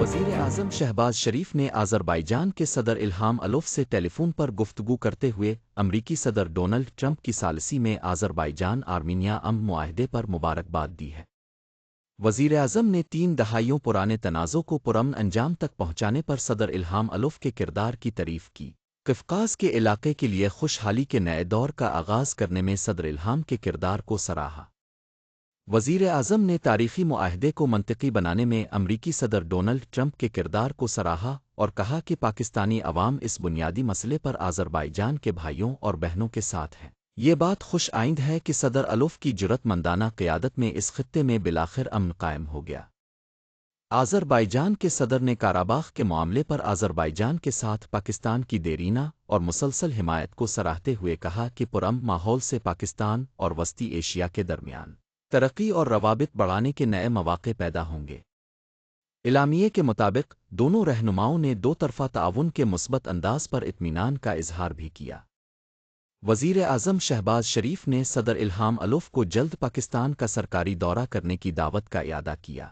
وزیر اعظم شہباز شریف نے آذربائیجان کے صدر الہام الوف سے ٹیلی فون پر گفتگو کرتے ہوئے امریکی صدر ڈونلڈ ٹرمپ کی سالسی میں آذربائیجان آرمینیا ام معاہدے پر مبارکباد دی ہے۔ وزیر اعظم نے تین دہائیوں پرانے تنازع کو پرامن انجام تک پہنچانے پر صدر الہام الوف کے کردار کی تعریف کی۔ قفقاز کے علاقے کے لیے خوشحالی کے نئے دور کا آغاز کرنے میں صدر الہام کے کردار کو سراہا۔ وزیر اعظم نے تاریخی معاہدے کو منطقی بنانے میں امریکی صدر ڈونلڈ ٹرمپ کے کردار کو سراہا اور کہا کہ پاکستانی عوام اس بنیادی مسئلے پر آذربائیجان کے بھائیوں اور بہنوں کے ساتھ ہیں۔ یہ بات خوش آئند ہے کہ صدر الوف کی جرت مندانہ قیادت میں اس خطے میں بلاخر امن قائم ہو گیا۔ آذربائیجان کے صدر نے کاراباخ کے معاملے پر آذربائیجان کے ساتھ پاکستان کی دیرینہ اور مسلسل حمایت کو سراہتے ہوئے کہا کہ پرم ماحول سے پاکستان اور وسطی ایشیا کے درمیان۔ ترقی اور روابط بڑھانے کے نئے مواقع پیدا ہوں گے۔ اعلامیے کے مطابق، دونوں رہنماؤں نے دو طرفہ تعاون کے مثبت انداز پر اطمینان کا اظہار بھی کیا۔ وزیر اعظم شہباز شریف نے صدر الہام الوف کو جلد پاکستان کا سرکاری دورہ کرنے کی دعوت کا اعادہ کیا۔